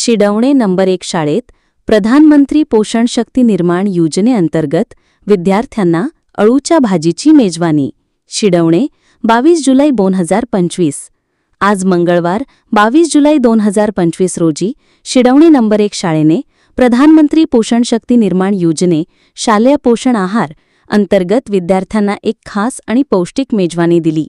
शिडवणे number एक शाळेत प्रधानमंत्री पोषण शक्ती निर्माण योजनेअंतर्गत विद्यार्थ्यांना अळूच्या भाजीची मेजवानी. शिडवणे बावीस जुलै दोन हजार पंचवीस. आज मंगळवार बावीस जुलै दोन हजार पंचवीस रोजी शिडवणे नंबर एक शाळेने प्रधानमंत्री पोषण शक्ती निर्माण योजने शालेय पोषण आहार अंतर्गत विद्यार्थ्यांना एक खास आणि पौष्टिक मेजवानी दिली.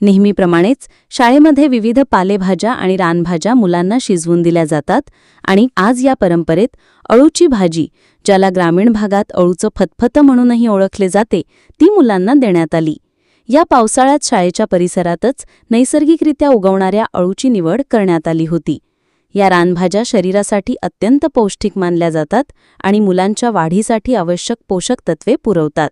नेहमीप्रमाणेच शाळेमध्ये विविध पालेभाज्या आणि रानभाज्या मुलांना शिजवून दिल्या जातात आणि आज या परंपरेत अळूची भाजी ज्याला ग्रामीण भागात अळूचं फतफतं म्हणूनही ओळखले जाते ती मुलांना देण्यात आली. या पावसाळ्यात शाळेच्या परिसरातच नैसर्गिकरित्या उगवणाऱ्या अळूची निवड करण्यात आली होती. या रानभाज्या शरीरासाठी अत्यंत पौष्टिक मानल्या जातात आणि मुलांच्या वाढीसाठी आवश्यक पोषक तत्वे पुरवतात.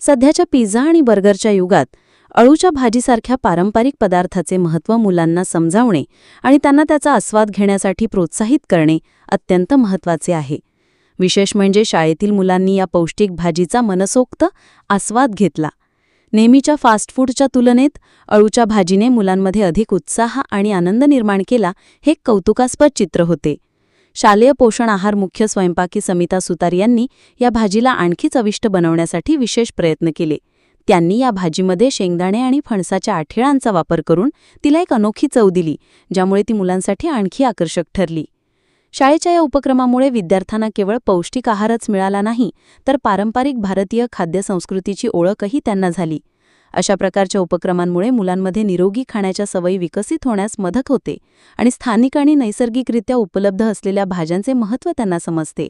सध्याच्या पिझ्झा आणि बर्गरच्या युगात अळूच्या भाजीसारख्या पारंपरिक पदार्थाचे महत्त्व मुलांना समजावणे आणि त्यांना त्याचा आस्वाद घेण्यासाठी प्रोत्साहित करणे अत्यंत महत्त्वाचे आहे. विशेष म्हणजे शाळेतील मुलांनी या पौष्टिक भाजीचा मनसोक्त आस्वाद घेतला. नेहमीच्या फास्ट फूडच्या तुलनेत अळूच्या भाजीने मुलांमध्ये अधिक उत्साह आणि आनंद निर्माण केला हे कौतुकास्पद चित्र होते. शालेय पोषण आहार मुख्य स्वयंपाकी समिता सुतार यांनी या भाजीला आणखी चविष्ट बनवण्यासाठी विशेष प्रयत्न केले. त्यांनी या भाजीमध्ये शेंगदाणे आणि फणसाच्या आठेळांचा वापर करून तिला एक अनोखी चव दिली ज्यामुळे ती मुलांसाठी आणखी आकर्षक ठरली. शाळेच्या या उपक्रमामुळे विद्यार्थ्यांना केवळ पौष्टिक आहारच मिळाला नाही तर पारंपरिक भारतीय खाद्यसंस्कृतीची ओळखही त्यांना झाली. अशा प्रकारच्या उपक्रमांमुळे मुलांमध्ये निरोगी खाण्याच्या सवयी विकसित होण्यास मदत होते आणि स्थानिक आणि नैसर्गिकरित्या उपलब्ध असलेल्या भाज्यांचे महत्त्व त्यांना समजते.